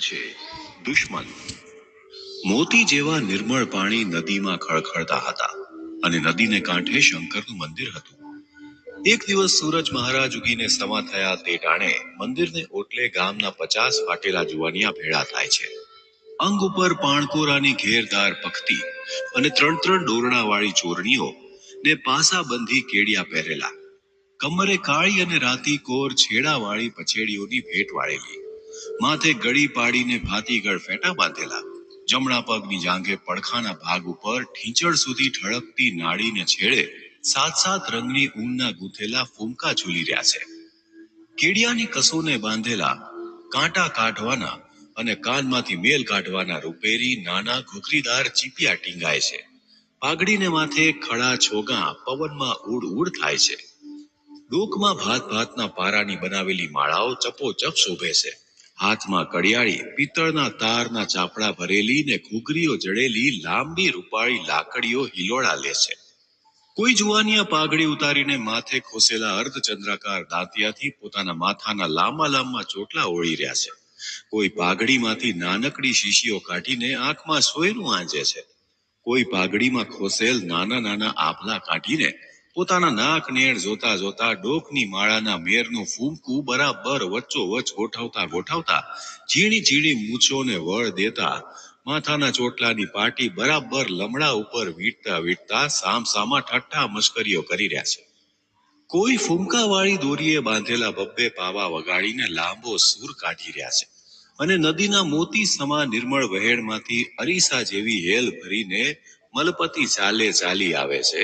છે દુશ્મન. મોતી જેવા નિર્મળ પાણી નદીમાં ખળખળતા હતા અને નદીને કાંઠે શંકરનું મંદિર હતું. એક દિવસ સૂરજ મહારાજ ઉગીને સમા થયા તે ટાણે મંદિરને ઓટલે ગામના પચાસ ફાટેલા જુવાનિયા ભેળા થાય છે. અંગ ઉપર પાણકોરાની ઘેરદાર પખતી અને ત્રણ ત્રણ ડોરણા વાળી ચોરણીઓ ને પાસા બંધી કેડિયા પહેરેલા. કમરે કાળી અને રાતી કોર છેડા વાળી પછેડીઓની ભેટ વાળેલી. માથે ગળી પાડીને ભાતીગળ ફેટા બાંધેલા. જમણા પગની જાંઘે પડખાના ભાગ ઉપર ઠીંચળ સુધી ઠળકતી નાળીને છેડે સાત સાત રંગની ઊનના ગૂંથેલા ફૂમકા ઝૂલી રહ્યા છે. કેડિયાની કસોને બાંધેલા કાંટા કાઢવાના અને કાનમાંથી મેલ કાઢવાના રૂપેરી નાના ઘૂઘરીદાર ચીપિયા ટીંગાય છે. પાઘડીને માથે ખડા છોગા પવનમાં ઉડ ઉડ થાય છે. ડોકમાં ભાત ભાતના પારાની બનાવેલી માળાઓ ચપોચપ શોભે છે. હાથમાં કડિયાળી, પિત્તળના તારના ચાપડા ભરેલી ને ઘૂઘરીઓ જડેલી લાંબી રૂપાળી લાકડીઓ હિલોળા લે છે. કોઈ જુવાનિયા પાઘડી ઉતારીને માથે ખોસેલા અર્ધચંદ્રાકાર દાંતિયાથી પોતાના માથાના લાંબા લાંબા ચોટલા ઓળી રહ્યા છે. કોઈ પાઘડીમાંથી નાનકડી શીશીઓ કાઢીને આંખમાં સોયનું આંજે છે. કોઈ પાઘડીમાં ખોસેલ નાના નાના આભલા કાઢીને પોતાના નાક નેણ જોતા જોતા ડોકની માળાના મેરનું ફૂમકું બરાબર વચ્ચો વચ ગોઠવતા ગોઠવતા ઝીણી ઝીણી મૂછોને વળ દેતા, માથાના ચોટલાની પાટી બરાબર લમડા ઉપર વીટતા વીટતા સામ સામા ઠઠ્ઠા મશ્કરીઓ કરી રહ્યા છે. કોઈ ફૂમકાવાળી દોરીએ બાંધેલા બબ્બે પાવા વગાડીને લાંબો સૂર કાઢી રહ્યા છે અને નદીના મોતી સમા નિર્મળ વહેણમાંથી અરીસા જેવી હેલ ભરીને મલપતિ ચાલે ચાલી આવે છે.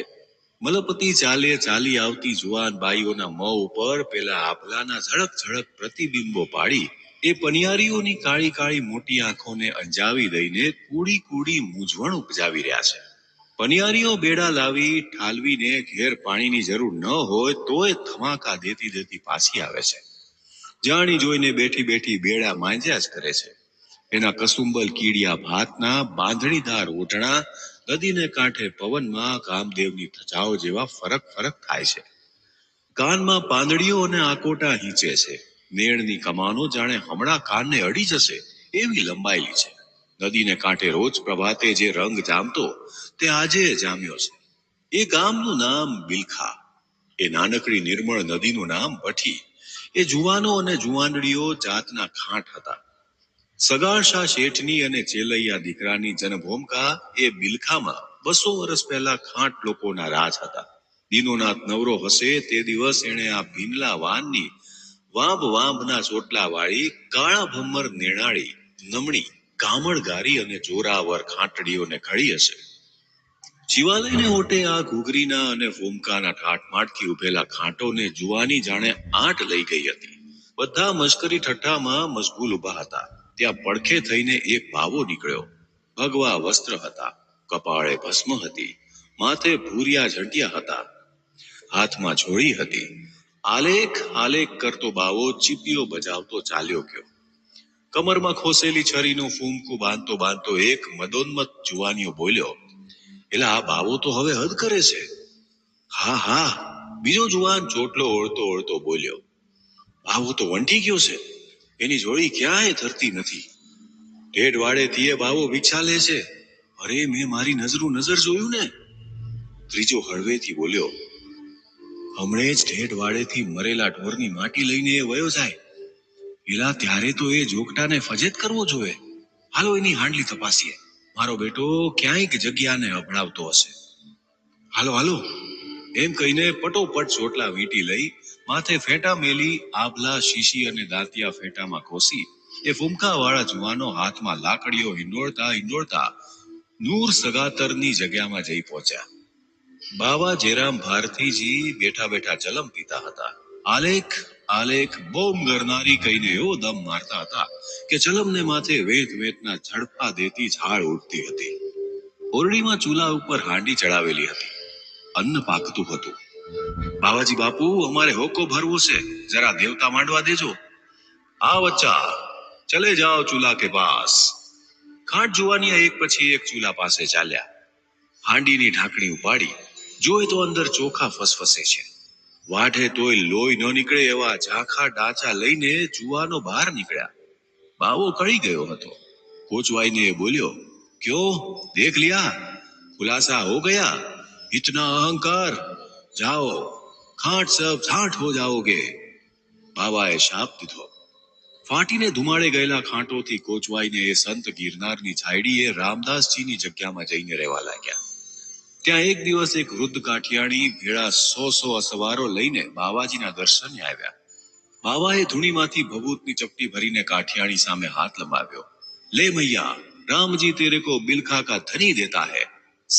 મલપતિ ચાલે ચાલી આવતી જુવાન બાઈઓના મોં ઉપર પેલા આભલાના ઝળક ઝળક પ્રતિબિંબો પાડી, એ પનિયારીઓની કાળી કાળી મોટી આંખોને અંજાવી દઈને કૂડી કૂડી મૂંઝવણ ઉપજાવી રહ્યા છે. પનિયારીઓ બેડા લાવી ઠાલવીને ઘેર પાણીની જરૂર ન હોય તોય ધમાકા દેતી દેતી પાછી આવે છે. જાણી જોઈને બેઠી બેઠી બેડા માંજ્યા જ કરે છે. એના કસુંબલ કીડિયા ભાતના બાંધણીદાર ઓઢણા નદીને કાંઠે પવનમાં કામદેવની ધજાઓ જેવા ફરક ફરક થાય છે. કાનમાં પાંદડીઓ અને આકોટા હીંચે છે. નેણની કમાનો જાણે હમણાં કાનને અડી જશે એવી લંબાયેલી છે. નદીને કાંઠે રોજ પ્રભાતે જે રંગ જામતો તે આજે જામ્યો છે. એ ગામનું નામ બિલખા. એ નાનકડી નિર્મળ નદીનું નામ ભઠી એ જુવાનો અને જુવાનડીઓ જાતના ખાંટ હતા. સગાળશા શેઠની અને ચેલૈયા દીકરાની જનભૂમકા એ બિલખામાં બસો વર્ષ પહેલા ખાંટ લોકોના રાજ હતા. દીનોનાથ નવરો હશે તે દિવસ એણે આ ભીમલા વાનની વાંબ વાંબના ચોટલા વાળી, કાળા ભમર નેણાળી, નમણી કામળગારી અને જોરાવર ખાંટડીઓને ખડી હશે. શિવાલયને ઓટે આ ઘૂઘરીના અને ફૂમકાના ઠાઠમાઠથી ઉભેલા ખાંટોને જુવાની જાણે આંટ લઈ ગઈ હતી. બધા મશ્કરી ઠઠ્ઠામાં મશગુલ ઊભા હતા. ત્યાં પડખે થઈને એક ભાવો નીકળ્યો. ભગવા વસ્ત્ર હતા. કપાળે ભસ્મ હતી. માથે ભૂરિયા ઝંટિયા હતા. હાથમાં જોડી હતી. આલેખ આલેખ કરતો બાવો ચીપીઓ બજાવતો ચાલ્યો ગયો. કમરમાં ખોસેલી છરીનું ફૂમકું બાંધતો બાંધતો એક મદોન્મત જુવાનીઓ બોલ્યો એટલે આ બાવો તો હવે હદ કરે છે. હા હા. બીજો જુવાન ચોટલો ઓળતો ઓળતો બોલ્યો બાવો તો વંટી ગયો છે. એની જોડી ક્યાંય ધરતી નથી. ઢેઢ વાળે તીએ બાવો વિછાલે છે. અરે, મેં મારી નજરું નજર જોયું ને. ત્રીજો હળવેથી બોલ્યો, હમણે જ ઢેઢ વાળેથી મરેલા ઢોરની માટી લઈને એ વયો જાય. એલા, ત્યારે તો એ જોગટાને ફજેત કરવો જોઈએ હાલો, એની હાંડલી તપાસીએ. મારો બેટો ક્યાંયક જગ્યાને અભડાવતો હશે. હાલો હાલો. એમ કહીને પટોપટ ચોટલા વીંટી લઈ, માથે ફેંટા મેલી, આભલા, શીશી અને દાંતિયા ફેંટામાં ઘોસી એ ફૂમકા વાળા જુવાનો હાથમાં લાકડીઓ હિંડોળતા હિંડોળતા નૂર સગાતરની જગ્યામાં જઈ પહોંચ્યા. બાવા જેરામ ભારતીજી બેઠા બેઠા ચલમ પીતા હતા. આલેખ આલેખ, બોમ ગરનારી કહીને એવો દમ મારતા હતા કે ચલમને માથે વેત વેતના ઝડપા દેતી ઝાડ ઉઠતી હતી. ઓરડીમાં ચૂલા ઉપર હાંડી ચડાવેલી હતી. અન્ન પાકતું હતું. બાવાજી બાપુ, અમારે હોકો ભરવો છે. જરા દેવતા માંડવા દેજો. આ વચ્ચા ચલે જાઓ ચૂલા કે પાસ ખાટ જોવાની એક પછી એક ચૂલા પાસે ચાલ્યા. હાંડીની ઢાંકણી ઉપાડી. જોય તો અંદર ચોખા ફસફસે છે. વાઢે તોય લોહી ન નીકળે એવા ઝાંખા ડાચા લઈને જુવાનો બહાર નીકળ્યા. બાવો કળી ગયો હતો. કોચવાઈને એ બોલ્યો, ક્યો? દેખ લિયા. ખુલાસા હો ગયા? ઇતના અહંકાર જાઓ ખાંટ સબ છાંટ હો જાઓગે બાવાએ શાપ દીધો ફાટીને ધુમાડે ગયેલા ખાંટોથી કોચવાઈને એ સંત ગિરનારની છાયડીએ રામદાસજીની જગ્યામાં જઈને રહેવા લાગ્યા ત્યાં એક દિવસ એક વૃદ્ધ કાઠિયાણી ભેળા સો સો અસવારો લઈને બાવાજીના દર્શને આવ્યા બાવાએ ધૂણીમાંથી ભભૂતની ચપટી ભરીને કાઠિયાણી સામે હાથ લંબાવ્યો લે મૈયા રામજી તેરે કો બિલખા કા ધની દેતા હૈ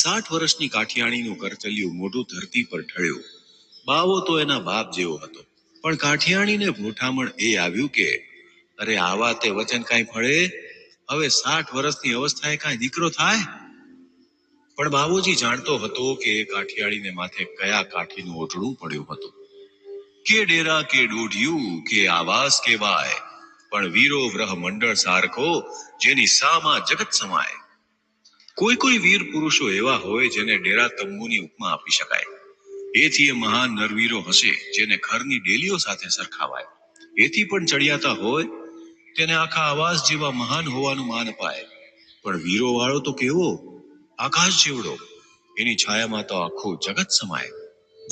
સાઠ વર્ષની કાઠિયાણીનું કરચલિયું મોઢું ધરતી પર ઢળ્યું. બાવો તો એના બાપ જેવો હતો. પણ કાઠિયાણીને ભૂઠામણ એ આવ્યું કે, અરે, આવા તે વચન કાંઈ ફળે? હવે સાઠ વર્ષની અવસ્થાએ કાંઈ દીકરો થાય? પણ બાબુજી જાણતો હતો કે કાઠિયાણીને માથે કયા કાઠીનું ઓઢણું પડ્યું હતું. કે ડેરા કે ડોઢિયું કે આવાસ કેવાય પણ વીરો વ્રહ મંડળ સારખો, જેની સામા જગત સમાય. કોઈ કોઈ વીર પુરુષો એવા હોય જેને ડેરા તંબુની ઉપમા આપી શકાય. એથી એ મહાન નરવીરો હશે જેને ઘરની ડેલીઓ સાથે સરખાવાય. એથી પણ ચડિયાતા હોય, તેને આખા આવાસ જેવા મહાન હોવાનું માન અપાય. પણ વીરો વાળો તો કેવો? આકાશ જેવડો. એની છાયામાં તો આખું જગત સમાય.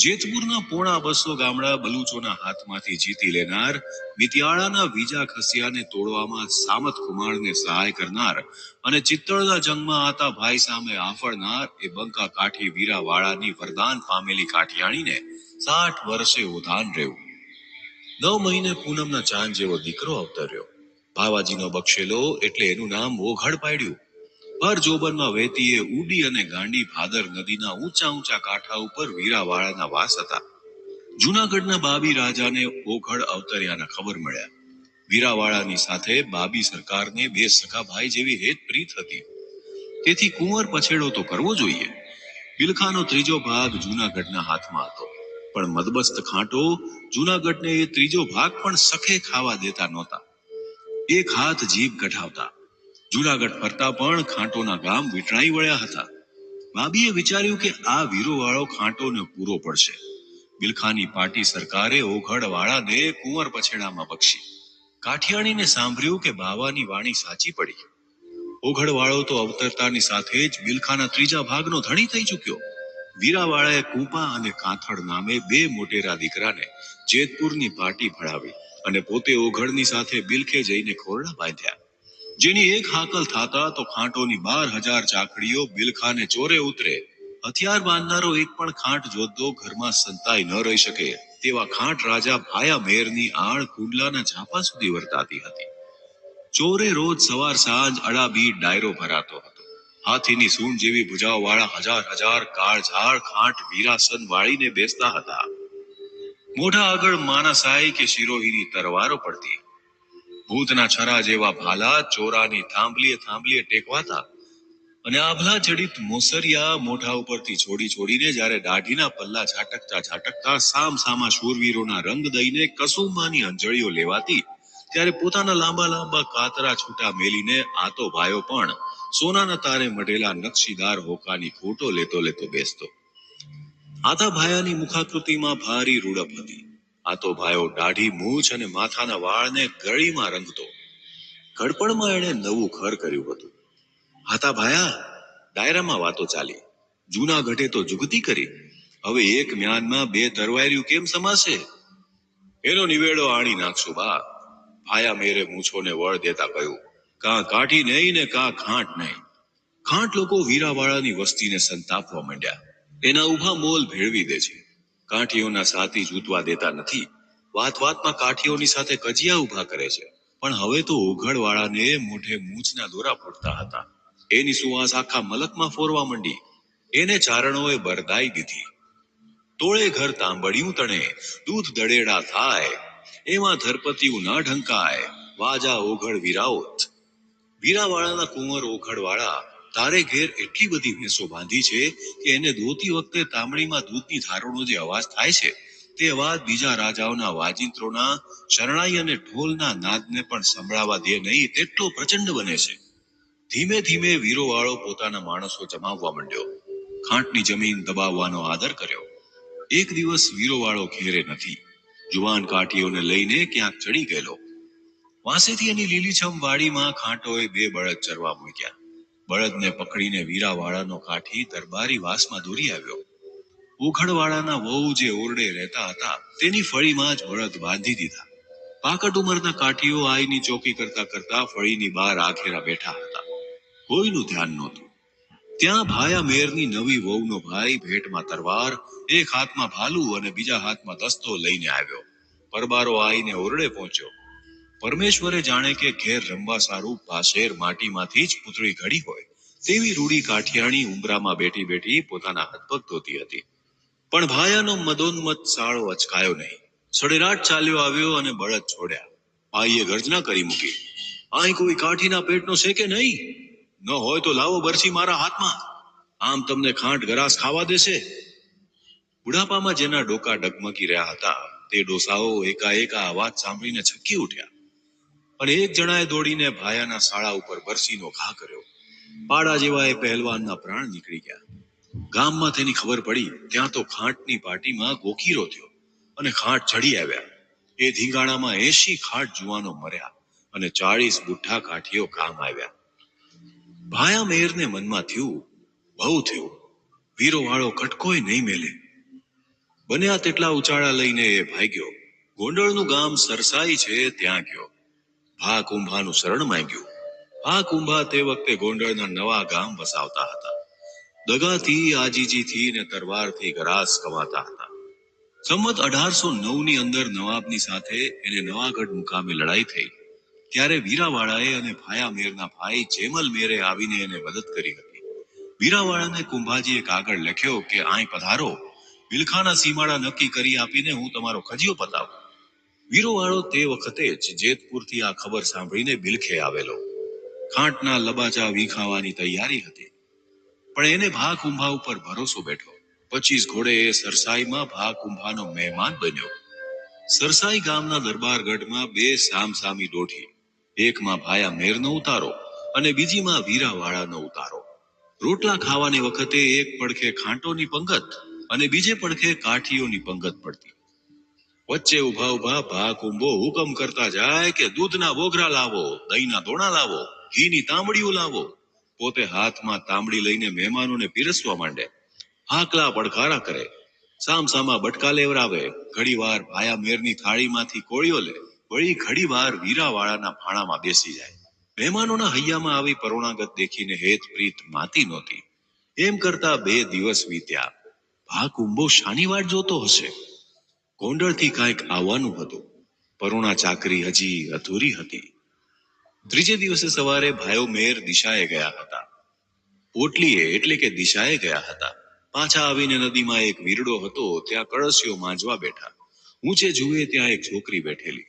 જેતપુરના પોણા બસો ગામડા બલુચોના હાથમાંથી જીતી લેનાર, મિતિયાળાના વીજા ખસિયાને તોડવામાં સામત કુમારને સહાય કરનાર અને ચિત્તળના જંગમાં આતા ભાઈ સામે આફળનાર એ બંકા કાઠી વીરાવાળાની વરદાન પામેલી કાઠિયાણીને સાઠ વર્ષે ઉધાન રહ્યું. નવ મહિને પૂનમના ચાંદ જેવો દીકરો અવતર્યો. ભાવાજીનો બક્ષેલો એટલે એનું નામ ઓઘડ પાડ્યું. ભર જોબનમાં વહેતી એ ઉડી અને ગાંડી ભાદર નદીના ઊંચા ઊંચા કાંઠા ઉપર વીરાવાળાના વાસ હતા. જૂનાગઢના બાબી રાજાને ઓઘડ અવતર્યાના ખબર મળ્યા. વીરાવાળાની સાથે બાબી સરકારને બે સખા જેવી હેત પ્રીત હતી. તેથી કુંવર પછેડો તો કરવો જોઈએ. બિલખાનો ત્રીજો ભાગ જૂનાગઢના હાથમાં હતો. પણ મદબસ્ત ખાંટો જૂનાગઢને એ ત્રીજો ભાગ પણ સખે ખાવા દેતા નહોતા. એક હાથ જીભ કઢાવતા જૂનાગઢ ફરતા પણ ખાંટોના ગામ વિટળાઈ વળ્યા હતા. ભાભીએ વિચાર્યું કે આ વીરો વાળો ખાંટોને પૂરો પડશે. બિલખાની પાર્ટી સરકારે ઓઘડ વાળાને કુંવર પછેડામાં બક્ષી. કાઠિયાણીને સાંભળ્યું કે બાવાની વાણી સાચી પડી. ઓઘડવાળો તો અવતરતાની સાથે જ બિલખાના ત્રીજા ભાગનો ધણી થઈ ચૂક્યો. વીરાવાળાએ કૂપા અને કાંથળ નામે બે મોટેરા દીકરાને જેતપુરની પાર્ટી ભળાવી અને પોતે ઓઘડની સાથે બિલખે જઈને ખોરડા બાંધ્યા. જેની એક હાકલ થાતા તો ખાંટોની બાર હજાર ચાકડીઓ બિલખાને ચોરે ઉતરે. હથિયાર બાંધનારો એક પણ ખાંટ જોતો ઘરમાં સંતાઈ ન રહી શકે. તેવા ખાંટ રાજા ભાયા મેરની આળ કુંડલાના ઝાપા સુધી વર્તાતી હતી. ચોરે રોજ સવાર સાંજ અડાબી ડાયરો ભરાતો હતો. હાથીની સૂંઢ જેવી ભુજાઓ વાળા હજાર હજાર કાળઝાળ ખાંટ વીરાસન વાળીને બેસતા હતા. મોઢા આગળ માનાસાઈ કે શિરોહીની તરવારો પડતી. ભૂતના છરા જેવા ભાલા ચોરાની થાંભલીએ થાંભલીએ ટેકવાતા. અને આભલા જડિત મોસરિયા મોઢા ઉપરથી છોડી છોડીને જ્યારે દાઢીના પલ્લા ઝાટકતા ઝાટકતા સામ સામા શૂરવીરોના રંગ દઈને કસુમાની અંજળીઓ લેવાતી, ત્યારે પોતાના લાંબા લાંબા કાતરા છૂટા મેલીને આતો ભાઈઓ પણ સોનાના તારે મઢેલા નકશીદાર હોકાની ફોટો લેતો લેતો બેસતો. આતા ભાયાની મુખાકૃતિમાં ભારી રૂડપ હતી. આતો ભાયો દાઢી મૂછ અને માથાના વાળને ગળીમાં રંગતો. ઘડપણમાં એણે નવું ઘર કર્યું હતું. હાતા ભાયા, ડાયરામાં વાતો ચાલી. જૂના ઘટે તો જુગતી કરી. હવે એક મ્યાનમાં બે તરવાર્યું કેમ સમાશે? એનો નિવેડો આણી નાખશું બા ભાયા મેરે મૂછોને વળ દેતા કહ્યું, કાં કાઠી નહીં ને કાં ખાંટ નહીં. ખાંટ લોકો વીરાવાળાની વસ્તીને સંતાપવા માંડ્યા. એના ઊભા મોલ ભેળવી દે છે. કાઠીઓના સાથી જૂતવા દેતા નથી. વાત વાતમાં કાઠીઓની સાથે કજિયા ઊભા કરે છે. પણ હવે તો ઓઘડવાળાને મોઢે મૂછના દોરા ફૂટતા હતા. એની સુવાસ આખા મલકમાં ફોરવા માંડી. એને ચારણોએ બરદાઈ દીધી. તોળે ઘર તાંબડિયું તણે, દૂધ દડેડા થાય. એમાં ધરપતિયું ના ઢંકાય. વાજા ઓઘડ વીરાઓત વીરાવાળાના કુંવર ઓઘડવાળા તારે ઘેર એટલી બધી ભેંસો બાંધી છે કે એને દોતી વખતે તામડીમાં દૂધની ધારણો જે અવાજ થાય છે, તે અવાજ બીજા રાજાઓના વાજિંત્રોના શરણાઈ અને ઢોલના નાદને પણ સંભળાવા દે નહીં, તેટલો પ્રચંડ બને છે. ધીમે ધીમે વીરોવાળો પોતાના માણસો જમાવવા માંડ્યો. ખાંટની જમીન દબાવવાનો આદર કર્યો. એક દિવસ વીરોવાળો ઘેરે નથી. જુવાન કાઠીઓને લઈને ક્યાંક ચડી ગયેલો. વાંસેથી એની લીલીછમ વાડીમાં ખાંટોએ બે બળદ ચરવા મૂક્યા. બળદને પકડીને વીરાવાળાનો કાઠી દરબારી વાસમાં દોરી આવ્યો. ઉખડવાળાના વહુ જે ઓરડે રહેતા હતા, તેની ફળીમાં જ બળદ બાંધી દીધા. પાકટ ઉંમરના કાઠીઓ આઈની ચોકી કરતા કરતા ફળીની બહાર આખેરા બેઠા હતા. કોઈનું ધ્યાન નહોતું. ત્યાં ભાયા મેરની નવી વહુનો ભાઈ ભેટમાં તરવાર, એક હાથમાં ભાલુ અને બીજા હાથમાં દસ્તો લઈને આવ્યો. પરબારો આઈને ઓરડે પહોંચ્યો. પરમેશ્વરે જાણે કે ઘેર રમવા સારું પાશેર માટીમાંથી જ પૂતળી ઘડી હોય, તેવી રૂડી કાઠિયાણી ઉંબરામાં બેઠી બેઠી પોતાના હાથપગ ધોતી હતી. પણ ભાયાનો મદોન્મત સાળો અચકાયો નહીં. સડેરાટ ચાલ્યો આવ્યો અને બળદ છોડ્યા. ભાઈએ ગર્જના કરી મૂકી, અહીં કોઈ કાઠીના પેટનો છે કે નહીં? ન હોય તો લાવો બરછી મારા હાથમાં. આમ તમને ખાંટ ગરાસ ખાવા દેશે. બુઢાપામાં જેના ડોકા ડગમગી રહ્યા હતા, તે ડોસાઓ એકાએક આ અવાજ સાંભળીને છકી ઉઠ્યા. અને એક જણાએ દોડીને ભાયાના સાળા ઉપર બરસીનો ઘા કર્યો. પાડા જેવા એ પહેલવાનના પ્રાણ નીકળી ગયા. ગામમાં તેની ખબર પડી, ત્યાં તો ખાંટની પાર્ટીમાં ગોકીરો થયો અને ખાંટ ચડી આવ્યા. એ ધીંગાણામાં એસી ખાટ જુવાનો મર્યા અને ચાળીસ બુઠ્ઠા કાઠીઓ કામ આવ્યા. ભાયા મેરને મનમાં થયું, બહુ થયું. વીરો વાળો કટકોય નહીં મેલે. બન્યા તેટલા ઉચાળા લઈને એ ભાગ્યો. ગોંડળનું ગામ સરસાઈ છે, ત્યાં ગયો. ભા કુંભાનું શરણ માંગ્યું. ભા કુંભા તે વખતે ગોંડળના નવા ગામ વસાવતા હતા. દગાથી, આજીજીથી ને તરવારથી ગરાસ કમાતા હતા. સંમત અઢારસો નવની અંદર નવાબની સાથે એને નવાગઢ મુકામે લડાઈ થઈ. ત્યારે વીરાવાળાએ અને ભાયા મેરના ભાઈ જેમલ મેરે આવીને એને મદદ કરી હતી. વીરાવાળાને કુંભાજીએ કાગળ લખ્યો કે, આય પધારો. બિલખાના સીમાડા નક્કી કરી આપીને હું તમારો ખજીયો પતાવું. વીરોવાળો તે વખતે જ જેતપુરથી આ ખબર સાંભળીને બિલખે આવેલો. ખાંટના લબાચા વીખાવાની તૈયારી હતી. પણ એને ભા કુંભા ઉપર ભરોસો બેઠો. પચીસ ઘોડે એ સરસાઈમાં ભા કુંભાનો મહેમાન બન્યો. સરસાઈ ગામના દરબારગઢમાં બે સામસામી દોઢી. એકમાં ભાયા મેરનો ઉતારો અને બીજીમાં વીરાવાળાનો ઉતારો. રોટલા ખાવાની વખતે એક પડખે ખાંટોની પંગત અને બીજે પડખે કાઠીઓની પંગત પડતી. વચ્ચે ઊભા ઊભા ભા કુંભો હુકમ કરતા જાય કે દૂધના બોગરા લાવો, દહીંના દોણા લાવો, ઘીની તાંબડીઓ લાવો. પોતે હાથમાં તાંબડી લઈને મહેમાનોને પીરસવા માંડે. હાકલા પડકારા કરે. સામસામા બટકા લેવરાવે. ઘડીવાર ભાયા મેરની થાળીમાંથી કોળીઓ લે. વળી ઘડીવાર વીરાવાળાના ફાણામાં બેસી જાય. મહેમાનોના હૈયામાં આવી પરોણાગત દેખીને હેત પ્રીત માતી નહોતી. એમ કરતા બે દિવસ વીત્યા. ભા કુંભો શાની વાટ જોતો હશે. ગોંડળથી કાંઈક આવવાનું હતું. પરુણા ચાકરી હજી અધૂરી હતી. ત્રીજે દિવસે સવારે ભાઈઓ મેર દિશાએ ગયા હતા. પોટલીએ એટલે કે દિશાએ ગયા હતા. પાછા આવીને નદીમાં એક વીરડો હતો, ત્યાં કળશીઓ માંજવા બેઠા. ઊંચે જુએ ત્યાં એક છોકરી બેઠેલી.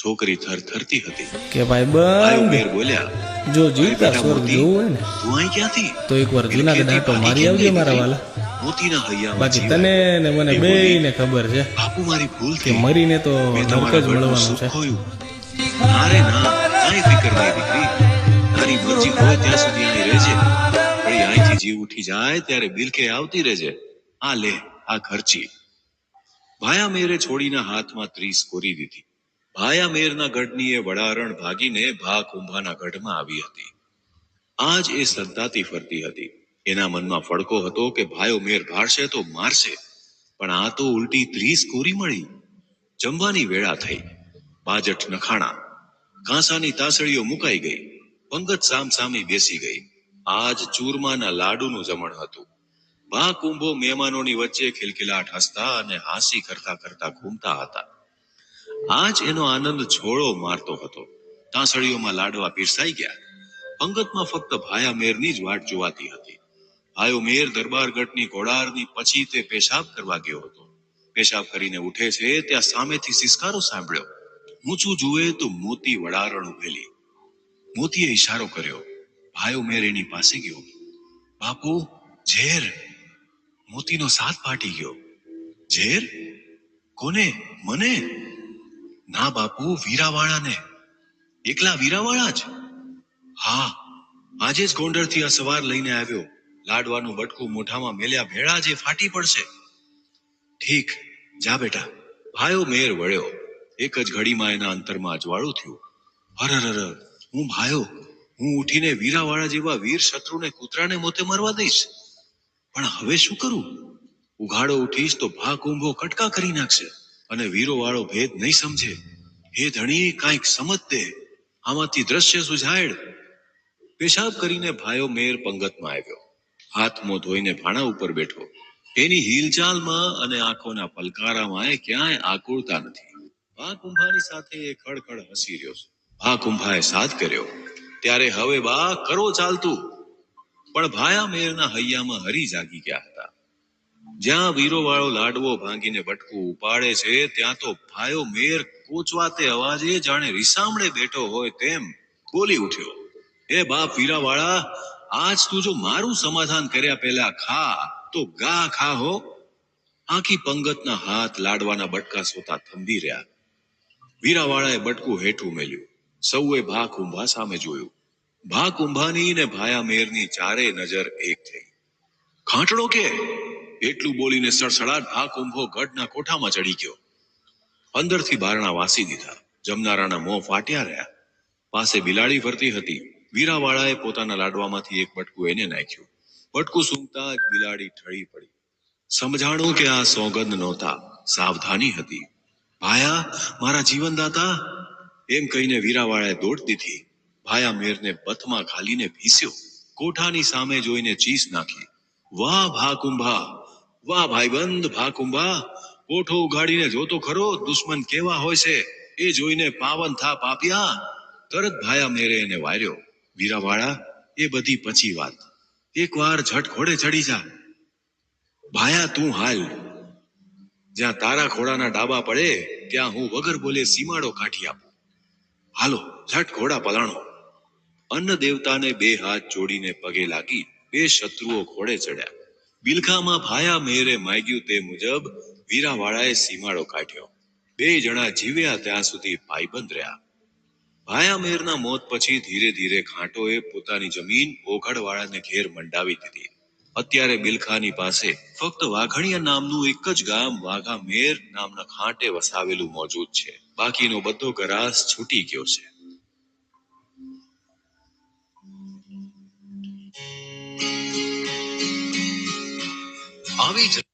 છોકરી થરથરતી હતી. કે ભાઈ બંધ. બોલ્યા જો જીવતા સ્વર્ગ જોવું હોય ને તું અહીં ક્યાંથી? તો એકવાર જુનાગઢ આંટો મારી આવજે મારા વાલા. મોતીના હૈયા બાકી તને ને મને બે ને ખબર છે બાપુ મારી ભૂલ થઈ. મરીને તો નરક જ મળવાનું છે. ખોયું. ના રે ફિકર નહીં દીકરી. તારી મરજી હોય ત્યાં સુધી અહીં રહેજે. વળી અહીંથી જીવ ઉઠી જાય ત્યારે બિલકે આવતી રહેજે. આ લે આ ખર્ચી ભાયા મેરે છોડીના હાથમાં ત્રીસ કોરી દીધી. ભાયા મેરના ગઢની એ વડારણ ભાગીને ભા કુંભાના ગઢમાં આવી હતી. આજ એ સંતાતી ફરતી હતી. એના મનમાં ફડકો હતો કે ભાયો મેર ભાળશે તો મારશે. પણ આ તો ઉલટી ત્રીસ કોરી મળી. જમવાની વેળા થઈ. બાજટ નખાણા. ઘાસાની તાસળીઓ મુકાઈ ગઈ. પંગત સામ સામે બેસી ગઈ. આજ ચૂરમાના લાડુનું જમણ હતું. બા કુંભો મહેમાનોની વચ્ચે ખિલખિલાટ હસતા અને હાંસી કરતા કરતા ઘૂમતા હતા. આજ એનો આનંદ છોળો મારતો હતો. તાંસળીઓમાં લાડવા પીરસાઈ ગયા. પંગતમાં ફક્ત ભાયા મેરની જ વાટ જોવાતી હતી. ભાયો મેર દરબારગઢની ઘોડારની પછી તે પેશાબ કરવા ગયો હતો. પેશાબ કરીને ઉઠે છે, ત્યાં સામેથી સિસકારો સાંભળ્યો. ઊંચું જુએ તો મોતી વડારણ ઉભેલી. મોતીએ ઈશારો કર્યો. ભાયો મેર એની પાસે ગયો. બાપુ, ઝેર. મોતીનો સાથ ફાટી ગયો. ઝેર? કોને? મને? ના બાપુ, વીરાવાળાને. એકલા વીરાવાળા જ? હા, આજે જ ગોંડળથી આ સવાર લઈને આવ્યો. લાડવાનું બટકું મોઢામાં મેલ્યા ભેળા જે ફાટી પડશે. ઠીક, જા બેટા. ભાયો મેર વળ્યો. એક જ ઘડીમાં એના અંતરમાં અજવાળું થયું. હરર હું ભાયો હું ઉઠીને વીરાવાળા જેવા વીર શત્રુને કૂતરાને મોતે મરવા દઈશ. પણ હવે શું કરું? ઉઘાડો ઉઠીશ તો ભા કુંભો કટકા કરી નાખશે. અને વીરો વાળો ભેદ નહીં સમજે. હે ધણી, કાંઈક સમજ દે આમાંથી દ્રશ્ય સુઝાયડ. પેશાબ કરીને ભાયો મેર પંગતમાં આવ્યો. હાથ મોં ધોઈને ભાણા ઉપર બેઠો. એની હિલચાલમાં અને આંખોના પલકારામાં એ ક્યાંય આકુળતા નથી. ભા કુંભાની સાથે એ ખડખડ હસી રહ્યો છે. ભા કુંભાએ સાથ કર્યો. ત્યારે હવે બા કરો ચાલતું. પણ ભાયા મેરના હૈયામાં હરી જાગી ગયા હતા. જ્યાં વીરો વાળો લાડવો ભાંગીને બટકું ઉપાડે છે, ત્યાં તો ભાયો મેર કોચવાતે અવાજે જાણે રીસામણે બેઠો હોય તેમ બોલી ઉઠ્યો. એ બાપ વીરાવાળા, આજ તું જો મારું સમાધાન કર્યા પહેલા ખા, તો ગા ખા હો. આખી પંગતના હાથ લાડવાના બટકા સોતા થંભી રહ્યા. વીરાવાળાએ બટકું હેઠું મેલ્યું. સૌએ ભા કુંભા સામે જોયું. ભા કુંભાની ને ભાયા મેરની ચારે નજર એક થઈ. ખાંટડો કે? એટલું બોલીને સડસડાટ ભા કુંભો ગઢના કોઠામાં ચડી ગયો. અંદરથી બારણા વાસી દીધા. જમનારાના મોં ફાટ્યા રહ્યા. પાસે બિલાડી ફરતી હતી. વીરાવાળાએ પોતાના લાડવામાંથી એક બટકું એને નાખ્યું. બટકું સૂંઘતા જ બિલાડી ઠળી પડી. સમજાણું કે આ સોગંદ નહોતા. સાવધાની હતી. ભાયા, મારા જીવનદાતા? એમ કહીને વીરાવાળાએ દોડ દીધી. ભાયા મેરને બથમાં ઘાલીને ભીસ્યો. કોઠાની સામે જોઈને ચીસ નાખી. વાહ ભાકુંભા વાહ ભાઈબંધ ભાકુંભા કોઠો ઉગાડીને જોતો ખરો, દુશ્મન કેવા હોય છે, એ જોઈને પાવન થા પાપિયા. તરત ભાયા મેરે એને વાર્યો, વીરાવાળા, એ બધી પછી વાત. એકવાર ઝટ ઘોડે ચડી જા. ભાયા, તું હાલ. જ્યાં તારા ઘોડાના ડાબા પડે, ત્યાં હું વગર બોલે સીમાડો કાઢી આપું. હાલો, ઝટ ઘોડા પલાણો. અન્ન દેવતાને બે હાથ જોડીને પગે લાગી બે શત્રુઓ ઘોડે ચડ્યા. બિલખામાં ભાયા મેરે માગ્યું તે મુજબ વીરાવાળાએ સીમાડો કાઢ્યો. બે જણા જીવ્યા ત્યાં સુધી ભાઈબંધ રહ્યા. ભાયા મેરના મોત પછી ધીરે ધીરે ખાંટોએ પોતાની જમીન ઓઘડવાળાને ઘેર મંડાવી દીધી. અત્યારે બિલખાની પાસે ફક્ત વાઘણિયા નામનું એક જ ગામ, વાઘા મેર નામના ખાંટે વસાવેલું મોજૂદ છે. બાકીનો બધો ગરાસ છૂટી ગયો છે. આવી જ